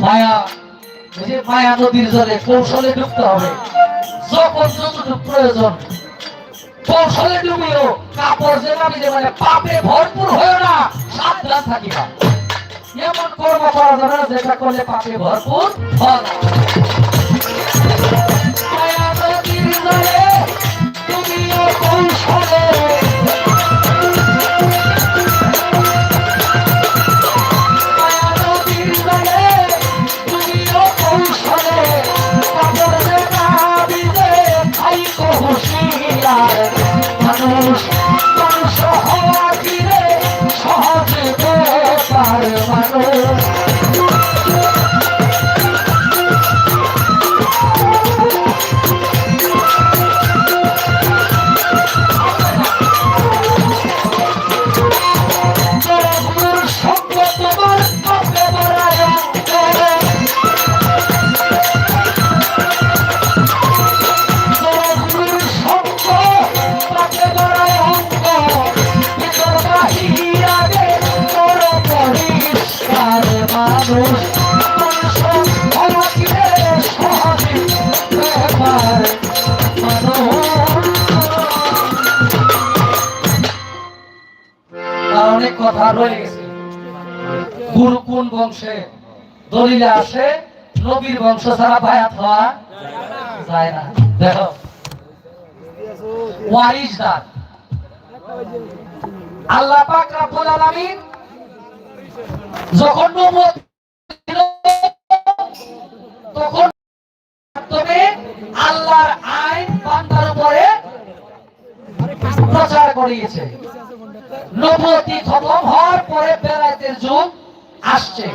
মায়া যে মায়া নদীর জলে কৌশলে ডুবতে হবে। যখন যতটুকু প্রয়োজন, কৌশলে ডুবিও, কাপড় যে নামি যে মানে পাপে ভরপুর হয়েও না, সাবধান থাকিবা। করা যাবে না যেটা করলে পাপে ভরপুর হয় না। মায়া নদীর জলে বংশে। দলিলে আসে নবীর বংশ ছাড়া বায়াত হওয়া যায় না। দেখো। ওয়ারিস আল্লাহ পাক রব্বুল আলামিন যখন নবুয়ত দিল, তখন মাধ্যমে আল্লাহর আইন বান্দার উপরে প্রচার করিয়েছে। নবতী খতম হওয়ার পরে যুগ আসছে।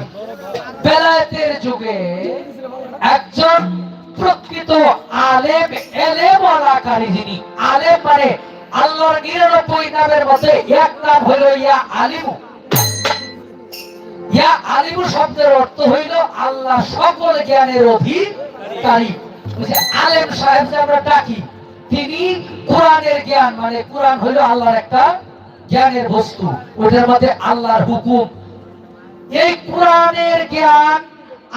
বেলায়েতের যুগে একজন প্রকৃত আলেম, এলেমওয়ালাকারী যিনি আলেম মানে আল্লাহর নিরানব্বই নামের মধ্যে এক নাম হইল ইয়া আলিমু। ইয়া আলিমু শব্দের অর্থ হইল আল্লাহ সকল জ্ঞানের অধিকারী। আলেম সাহেব যে আমরা ডাকি। তিনি কোরআনের জ্ঞান মানে কোরআন হইল আল্লাহর একটা জ্ঞানের বস্তু। ওটার মধ্যে আল্লাহর হুকুম এই কোরআনের জ্ঞান,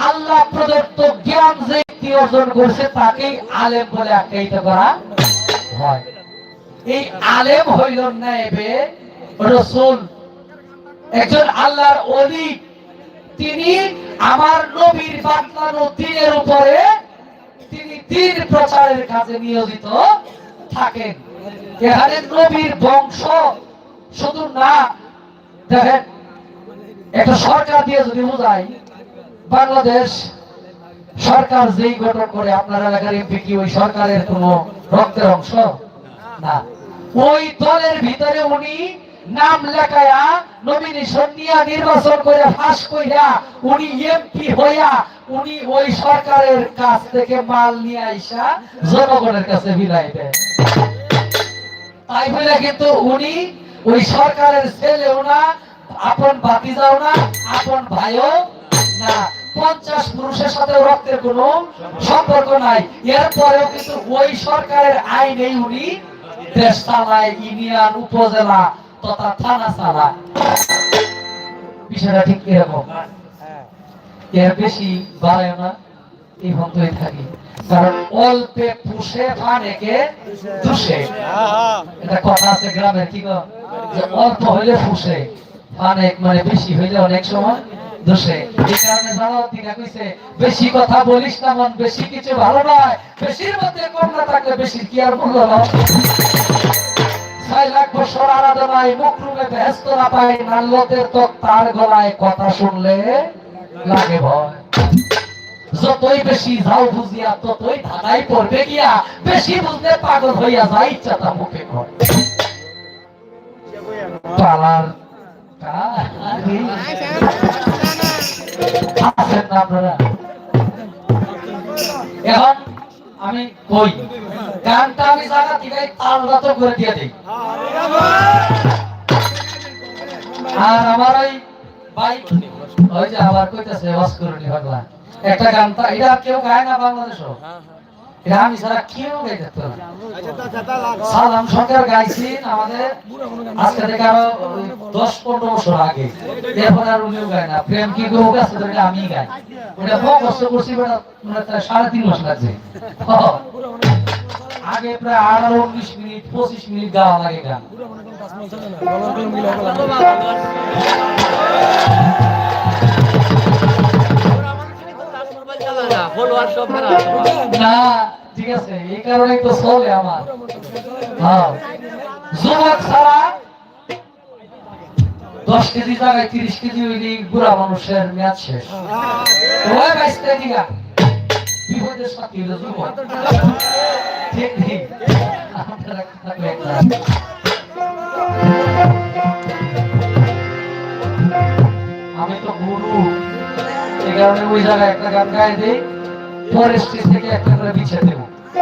আল্লাহ প্রদত্ত জ্ঞান যে ব্যক্তি অর্জন করছে, তাকেই আলেম বলে আখ্যায়িত করা হয়। এই আলেম হইল নাইবে রসুল। একজন আল্লাহর অলি তিনি আমার নবীর বাতলানো দিনের উপরে তিনি দিন প্রচারের কাজে নিয়োজিত থাকেন। এখানে নবীর বংশ শুধু না, দেখেন একটা সরকার দিয়ে যদি বোঝাই বাংলাদেশ সরকার যেই গঠন করে, আপনার এলাকার এমপি কি ওই সরকারের কোন রক্তের অংশ? না। ওই দলের ভিতরে উনি নাম লেখায়া নমিনেশন নিয়ে নির্বাচন করে ফাঁস কইরা উনি এমপি হইয়া উনি ওই সরকারের কাছ থেকে মাল নিয়ে আইসা জনগণের কাছে বিলাই দেয়। তাই বলে কিন্তু উনি ওই সরকারের ছেলেও না আপন ভাতিজাও না আপন ভাইও না। পঞ্চাশ পুরুষের সাথে রক্তের কোনো সম্পর্ক নাই। এরপরেও কিন্তু ওই সরকারের আইনেই উনি দেশ চালায় ইউনিয়ন উপজেলা তথা থানা চালায়। বিষয়টা ঠিক এরকম। এর বেশি বাড়ায় না এই ভক্তই থাকি। কারণ অল্পে পুষে ফানেকে দুষে এটা কথা আছে গ্রামের কি অল্প হইলে ফুসে অনেক মানে বেশি হইলে অনেক সময় দোষে। এই কারণে জালাউদ্দিন কইছে, বেশি কথা বলিস না মন, বেশি কিছু ভালো নয়। বেশির মধ্যে কম না থাকলে বেশি কি আর মূল্য নয়? না গলায় কথা শুনলে লাগে ভয়। যতই বেশি বুঝিয়া পড়বে গিয়া, বেশি পাগল হইয়া যায় ইচ্ছা তা মুখে পালার আমি কই? গানটা আমি জায়গা থেকে তালটা তো করে দিয়ে দিই। আর আমার ওই ভাই ওই যে আবার কইতাছে একটা গান এটা কেউ গায় না বাংলাদেশও। এটা আমি ছাড়া কেউ গাইতে পারতো না? সালাম আমাদের দশ পনেরো বছর আগে। গায় না। প্রেম কি আমি গাই। কষ্ট করছি তিন মাস লাগছে। আগে প্রায় আঠারো, উনিশ মিনিট, পঁচিশ মিনিট গাওয়া লাগে গান। না ঠিক আছে, এই কারণে তো চলে আমার। হ্যাঁ। যুবক ছাড়া দশ কেজি জায়গায় তিরিশ কেজি বুড়া মানুষের মেয়াদ শেষ। আমি তো গুরু। এই কারণে ওই জায়গায় একটা গান গায়ে দিই। পরের স্টেজ থেকে একটা করে বিছে দেবো।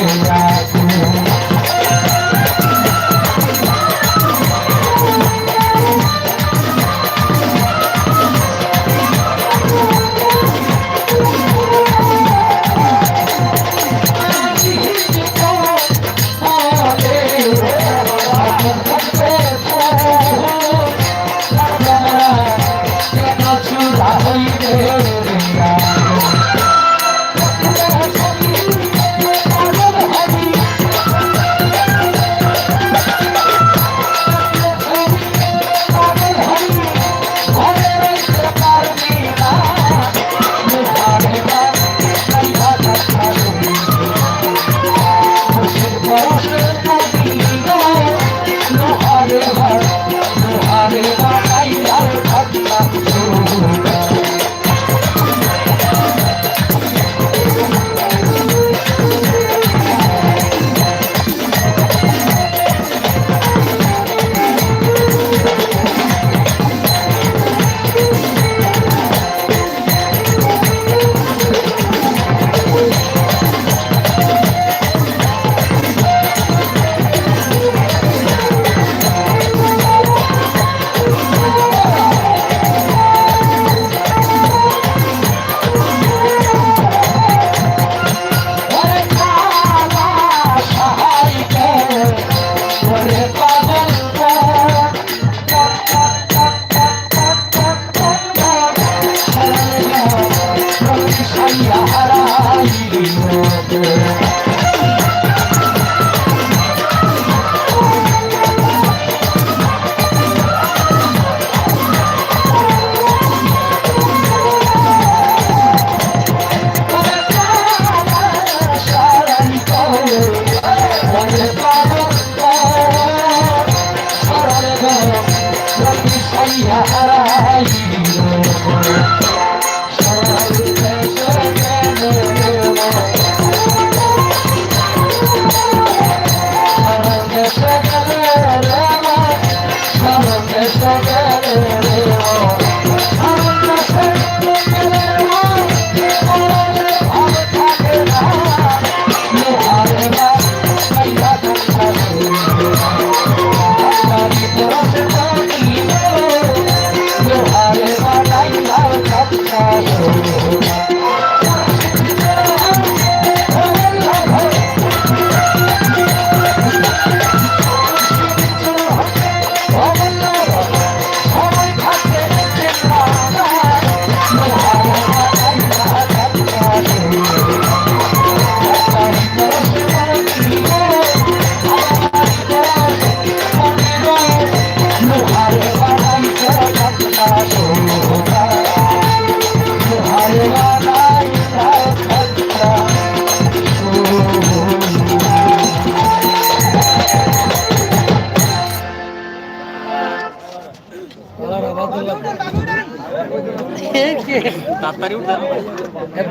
right.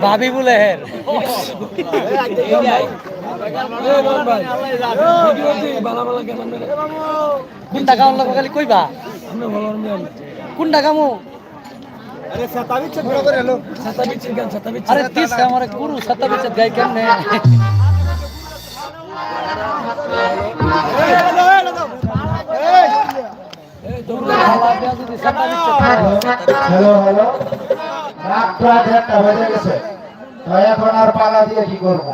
ভাবি বলে হের কোনটা কাম লাগবে খালি কইবা কোনটা কামু আরে তিস আমার গুরু সাতা বেচত গাই কেমনে হ্যালো হ্যালো রাত প্রায় দেড়টা গেছে তো এখন আর পালা দিয়ে কি করব